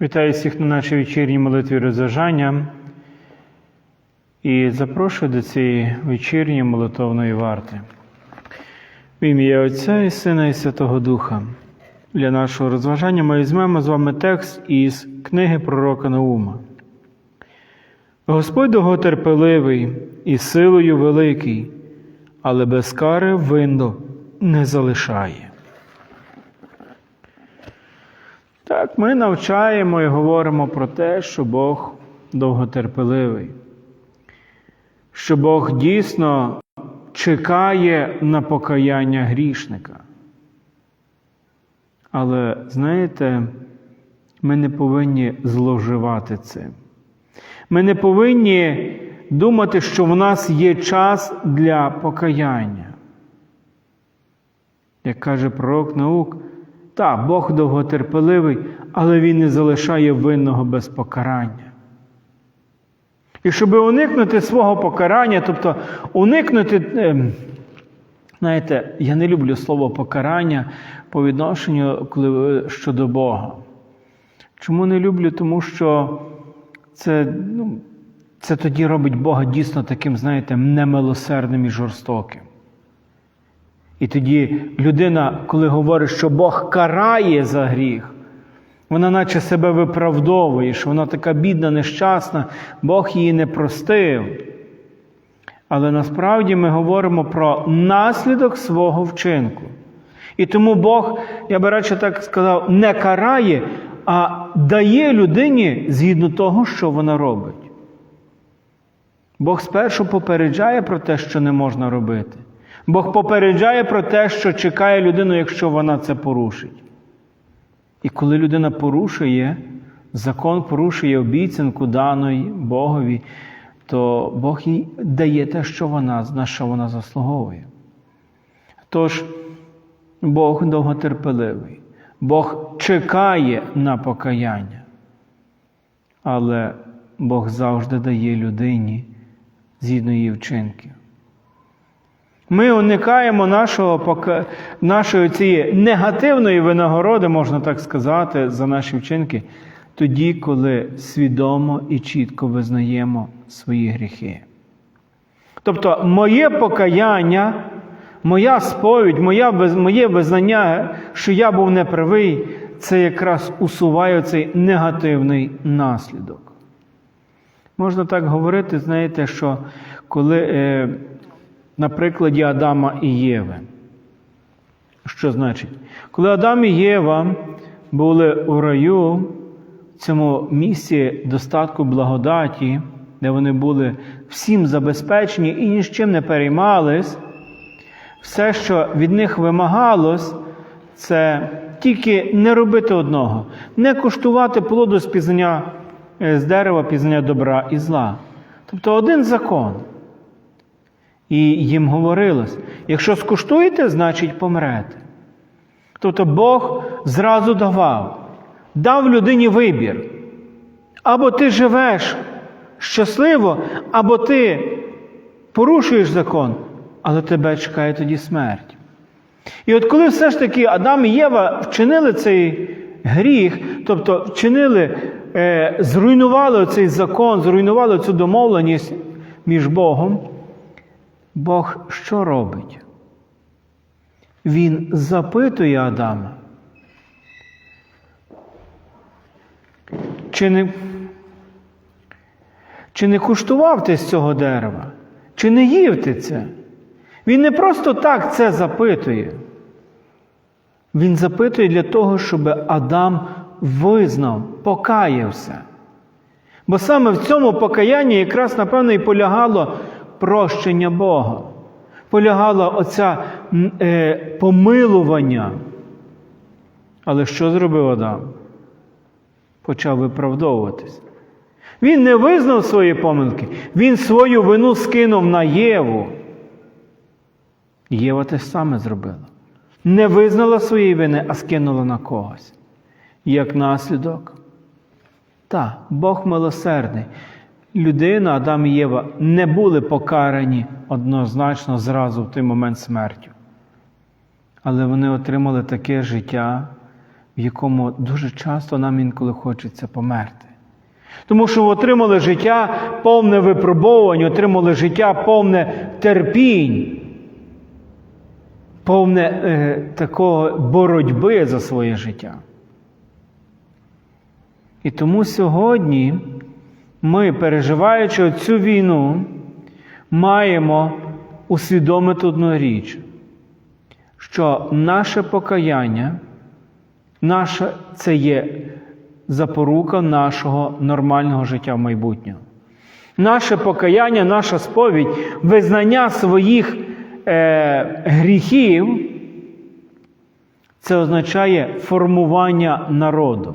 Вітаю всіх на нашій вечірній молитві розважання і запрошую до цієї вечірньої молитовної варти. В ім'я Отця і Сина і Святого Духа. Для нашого розважання ми візьмемо з вами текст із книги пророка Наума. Господь довготерпеливий і силою великий, але без кари винду не залишає. Так, ми навчаємо і говоримо про те, що Бог довготерпеливий, що Бог дійсно чекає на покаяння грішника. Але знаєте, ми не повинні зловживати цим. Ми не повинні думати, що в нас є час для покаяння. Як каже пророк наук, так, Бог довготерпеливий, але Він не залишає винного без покарання. І щоб уникнути свого покарання, тобто уникнути, е, знаєте, я не люблю слово покарання по відношенню щодо Бога. Чому не люблю? Тому що це, ну, це тоді робить Бога дійсно таким, знаєте, немилосердним і жорстоким. І тоді людина, коли говорить, що Бог карає за гріх, вона наче себе виправдовує, що вона така бідна, нещасна, Бог її не простив. Але насправді ми говоримо про наслідок свого вчинку. І тому Бог, я би радше так сказав, не карає, а дає людині згідно того, що вона робить. Бог спершу попереджає про те, що не можна робити. Бог попереджає про те, що чекає людину, якщо вона це порушить. І коли людина порушує, закон порушує обіцянку даної Богові, то Бог їй дає те, що вона, на що вона заслуговує. Тож, Бог довготерпеливий, Бог чекає на покаяння, але Бог завжди дає людині згідно її вчинків. Ми уникаємо нашого, нашої цієї негативної винагороди, можна так сказати, за наші вчинки, тоді, коли свідомо і чітко визнаємо свої гріхи. Тобто, моє покаяння, моя сповідь, моя, моє визнання, що я був неправий, це якраз усуває цей негативний наслідок. Можна так говорити, знаєте, що коли е, на прикладі Адама і Єви. Що значить? Коли Адам і Єва були у раю, в цьому місці достатку благодаті, де вони були всім забезпечені і ні з чим не переймались, все, що від них вимагалось, це тільки не робити одного, не куштувати плоду з пізнання е, з дерева пізнання добра і зла. Тобто один закон. І їм говорилось: якщо скуштуєте, значить помрете. Тобто Бог зразу давав, дав людині вибір. Або ти живеш щасливо, або ти порушуєш закон, але тебе чекає тоді смерть. І от коли все ж таки Адам і Єва вчинили цей гріх, тобто вчинили, е, зруйнували цей закон, зруйнували цю домовленість між Богом, Бог що робить? Він запитує Адама. Чи не, чи не куштував ти з цього дерева? Чи не їв ти це? Він не просто так це запитує. Він запитує для того, щоб Адам визнав, покаявся. Бо саме в цьому покаянні якраз, напевно, і полягало прощення Бога. Полягало оця е, помилування. Але що зробив Адам? Почав виправдовуватись. Він не визнав свої помилки, він свою вину скинув на Єву. Єва те саме зробила. Не визнала своєї вини, а скинула на когось. Як наслідок, так, Бог милосердний. Людина, Адам і Єва, не були покарані однозначно зразу в той момент смертю. Але вони отримали таке життя, в якому дуже часто нам інколи хочеться померти. Тому що отримали життя повне випробовувань, отримали життя повне терпінь, повне е, такого боротьби за своє життя. І тому сьогодні ми, переживаючи цю війну, маємо усвідомити одну річ, що наше покаяння, наше це є запорука нашого нормального життя в майбутнього. Наше покаяння, наша сповідь, визнання своїх е, гріхів, це означає формування народу.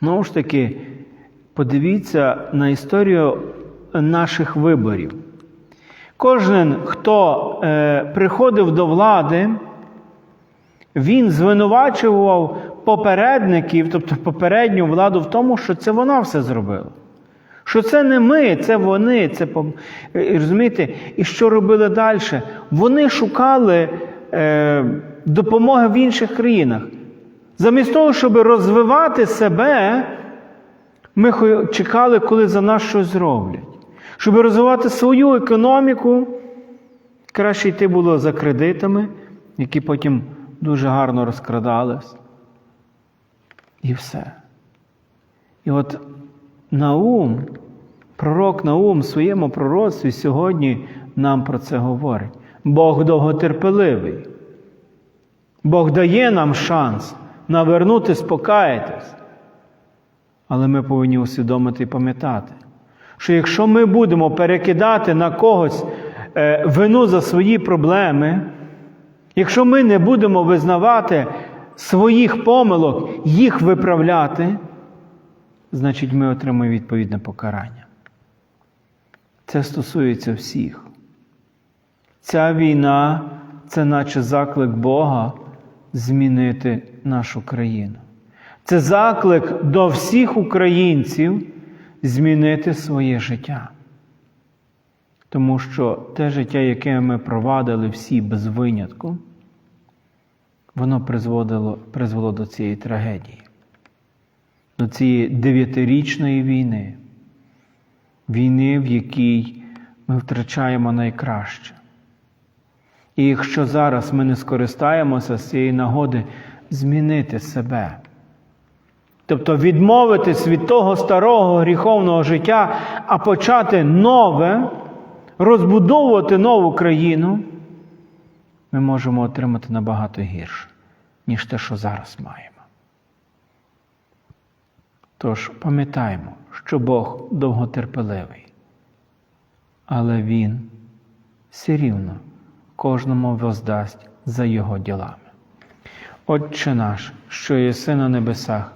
Знову ж таки, подивіться на історію наших виборів. Кожен, хто е, приходив до влади, він звинувачував попередників, тобто попередню владу, в тому, що це вона все зробила. Що це не ми, це вони. Це, розумієте? І що робили далі? Вони шукали е, допомоги в інших країнах. Замість того, щоб розвивати себе, ми чекали, коли за нас щось зроблять. Щоб розвивати свою економіку, краще йти було за кредитами, які потім дуже гарно розкрадались. І все. І от Наум, пророк Наум в своєму пророцтві сьогодні нам про це говорить. Бог довготерпеливий. Бог дає нам шанс навернутись, покаятись. Але ми повинні усвідомити і пам'ятати, що якщо ми будемо перекидати на когось е, вину за свої проблеми, якщо ми не будемо визнавати своїх помилок, їх виправляти, значить ми отримаємо відповідне покарання. Це стосується всіх. Ця війна це наче заклик Бога змінити нашу країну. Це заклик до всіх українців змінити своє життя. Тому що те життя, яке ми провадили всі без винятку, воно призводило, призвело до цієї трагедії, до цієї дев'ятирічної війни, війни, в якій ми втрачаємо найкраще. І якщо зараз ми не скористаємося з цієї нагоди змінити себе, тобто відмовитись від того старого гріховного життя, а почати нове, розбудовувати нову країну, ми можемо отримати набагато гірше, ніж те, що зараз маємо. Тож пам'ятаємо, що Бог довготерпеливий, але Він все рівно кожному воздасть за його ділами. Отче наш, що єси на небесах,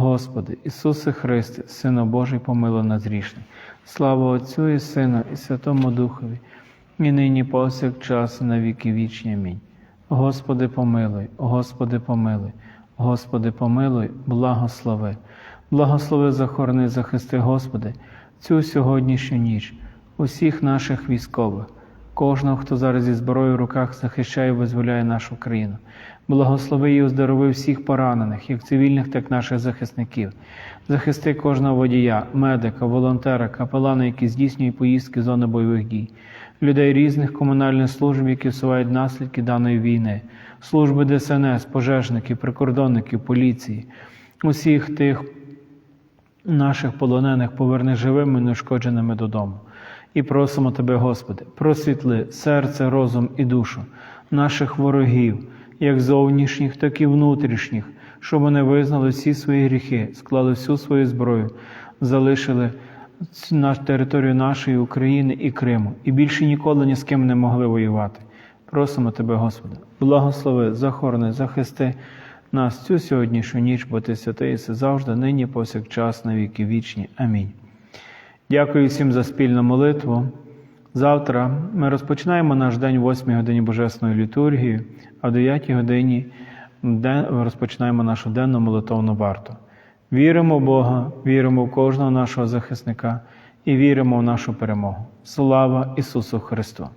Господи, Ісусе Христе, Сину Божий, помилуй нас грішний. Слава Отцю і Сину, і Святому Духові, і нині повсякчас, і на віки вічні. Амінь. Господи, помилуй, Господи, помилуй, Господи, помилуй, благослови. Благослови, захорони, захисти, Господи, цю сьогоднішню ніч, усіх наших військових, кожного, хто зараз зі зброєю в руках захищає і визволяє нашу країну. Благослови і оздорови всіх поранених, як цивільних, так і наших захисників. Захисти кожного водія, медика, волонтера, капелана, які здійснюють поїздки з зони бойових дій. людей різних комунальних служб, які всувають наслідки даної війни, служби ДСНС, пожежників, прикордонників, поліції, усіх тих наших полонених поверни живими і неушкодженими додому. І просимо Тебе, Господи, просвітли серце, розум і душу наших ворогів, як зовнішніх, так і внутрішніх, щоб вони визнали всі свої гріхи, склали всю свою зброю, залишили наш територію нашої України і Криму, і більше ніколи ні з ким не могли воювати. Просимо Тебе, Господи, благослови, захорони, захисти нас цю сьогоднішню ніч, бо Ти святий, єси завжди, нині, повсякчас, на віки вічні. Амінь. Дякую всім за спільну молитву. Завтра ми розпочинаємо наш день в 8 годині Божественної літургії, а в 9 годині розпочинаємо нашу денну молитовну варту. Віримо в Бога, віримо в кожного нашого захисника і віримо в нашу перемогу. Слава Ісусу Христу!